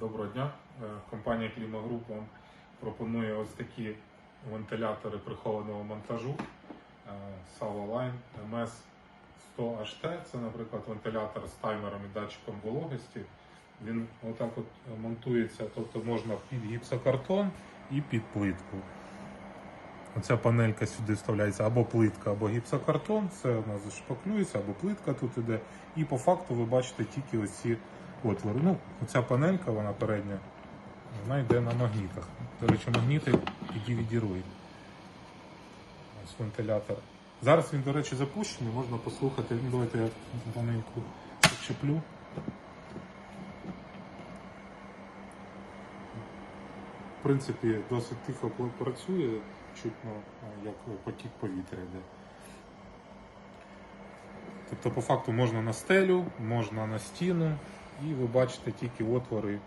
Доброго дня. Е, Компанія Клімагруп вам пропонує ось такі вентилятори прихованого монтажу е, Savoline MS100HT. Це, наприклад, вентилятор з таймером і датчиком вологості. Він отак от монтується, тобто можна під гіпсокартон і під плитку. Оця панелька сюди вставляється або плитка, або гіпсокартон, все у нас зашпаклюється, або плитка тут іде. І по факту ви бачите тільки оці отвори. Ну, оця панелька, вона передня, вона йде на магнітах. До речі, магніти DVD-рують. Ось вентилятор. Зараз він, до речі, запущений, можна послухати. Ну, Давайте я маленьку почеплю. В принципі, досить тихо працює, чутно, як потік повітря йде. Тобто, по факту можна на стелю, можна на стіну, і ви бачите тільки отвори,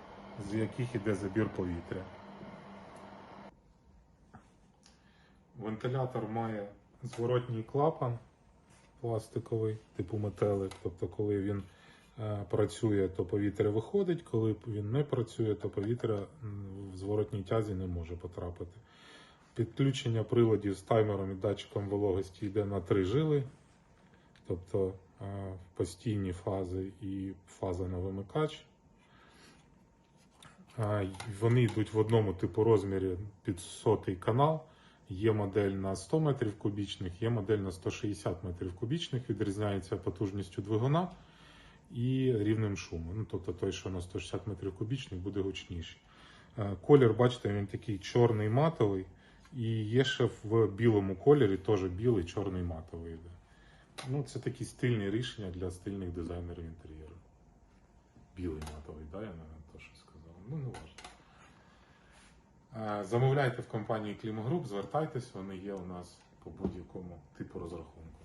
з яких йде забір повітря. Вентилятор має зворотній клапан пластиковий, типу метелик. Тобто, коли він е, працює, то повітря виходить, коли він не працює, то повітря в зворотній тязі не може потрапити. Підключення приладів з таймером і датчиком вологості йде на три жили, тобто постійні фази і фаза на вимикач. Е, Вони йдуть в одному типу розмірі під сотий канал. Є модель на 100 метрів кубічних, є модель на 160 метрів кубічних, відрізняється потужністю двигуна і рівнем шуму. Ну, тобто той, що на 160 метрів кубічних, буде гучніший. Е, Колір, бачите, він такий чорний матовий, і є ще в білому кольорі, теж білий, чорний матовий йде. Ну, це такі стильні рішення для стильних дизайнерів інтер'єру. Білий матовий, да, я навіть то, що сказав. Ну, не важливо. Е, Замовляйте в компанії Клімогруп, звертайтесь, вони є у нас по будь-якому типу розрахунку.